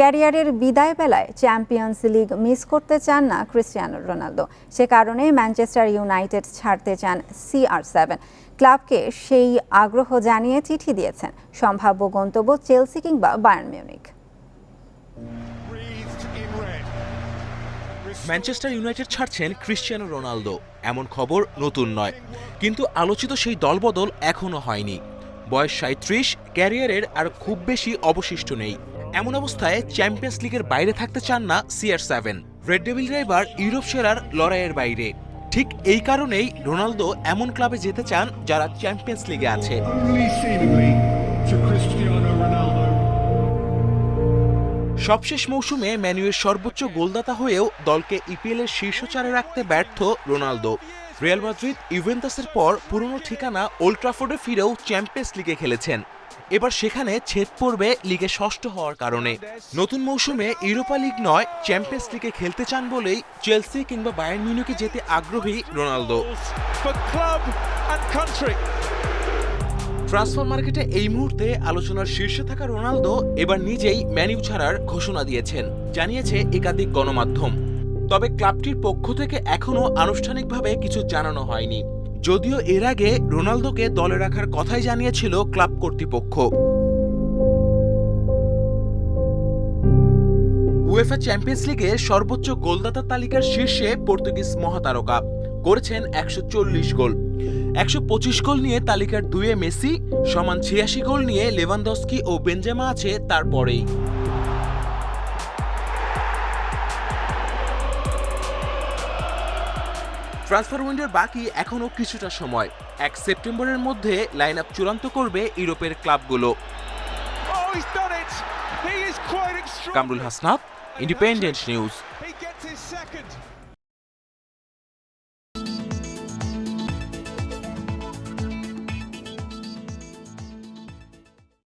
ক্যারিয়ারের বিদায় বেলায় চ্যাম্পিয়ন্স লিগ মিস করতে চান না ক্রিস্টিয়ানো রোনালদো। সে কারণে ম্যানচেস্টার ইউনাইটেড ছাড়তে চান সিআর সেভেন। ক্লাবকে সেই আগ্রহ জানিয়ে চিঠি দিয়েছেন সম্ভাব্য গন্তব্য চেলসি কিংবা বায়ার্ন মিউনিক. ম্যানচেস্টার ইউনাইটেড ছাড়ছেন ক্রিশ্চিয়ানো রোনালদো, এমন খবর নতুন নয়। কিন্তু আলোচিত সেই দলবদল এখনও হয়নি। বয়স সাঁত্রিশ ক্যারিয়ারের আর খুব বেশি অবশিষ্ট নেই। এমন অবস্থায় চ্যাম্পিয়ন্স লিগের বাইরে থাকতে চান না সিআর সেভেন রেড ডেভিলরা এবার ইউরোপ সেরার লড়াইয়ের বাইরে। ঠিক এই কারণেই রোনালদো এমন ক্লাবে যেতে চান যারা চ্যাম্পিয়ন্স লিগে আছে। সবশেষ মৌসুমে ম্যানুয়ের সর্বোচ্চ গোলদাতা হয়েও দলকে ইপিএল এর শীর্ষ চারে রাখতে ব্যর্থ রোনালদো। রিয়াল মাদ্রিদ ইভেন্টাসের পর পুরনো ঠিকানা ওল্ড ট্রাফোর্ডে ফিরেও চ্যাম্পিয়ন্স লিগে খেলেছেন। এবার সেখানে ছেদ পড়বে লিগে ষষ্ঠ হওয়ার কারণে। নতুন মৌসুমে ইউরোপা লিগ নয় চ্যাম্পিয়ন্স লিগে খেলতে চান বলেই চেলসি কিংবা বায়ার্ন মিউনিকে যেতে আগ্রহী রোনালদো. ট্রান্সফার মার্কেটে এই মুহূর্তে আলোচনার শীর্ষে থাকা রোনালদো এবার নিজেই ম্যানিউ ছাড়ার ঘোষণা দিয়েছেন জানিয়েছে একাধিক গণমাধ্যম। তবে ক্লাবটির পক্ষ থেকে এখনও আনুষ্ঠানিকভাবে কিছু জানানো হয়নি। যদিও এর আগে রোনালদোকে দলে রাখার কথাই জানিয়েছিল ক্লাব কর্তৃপক্ষ। উয়েফা চ্যাম্পিয়ন্স লিগে সর্বোচ্চ গোলদাতা তালিকার শীর্ষে পর্তুগিজ মহাতারকা, করেছেন একশো চল্লিশ গোল। একশো পঁচিশ গোল নিয়ে তালিকার দুয়ে মেসি, সমান ছিয়াশি গোল নিয়ে লেভানদস্কি ও বেঞ্জামা আছে তারপরেই। ট্রান্সফার উইন্ডোর বাকি এখনও কিছুটা সময়। এক সেপ্টেম্বরের মধ্যে লাইন আপ চূড়ান্ত করবে ইউরোপের ক্লাবগুলো। Oh. Kamrul Hasnat independent news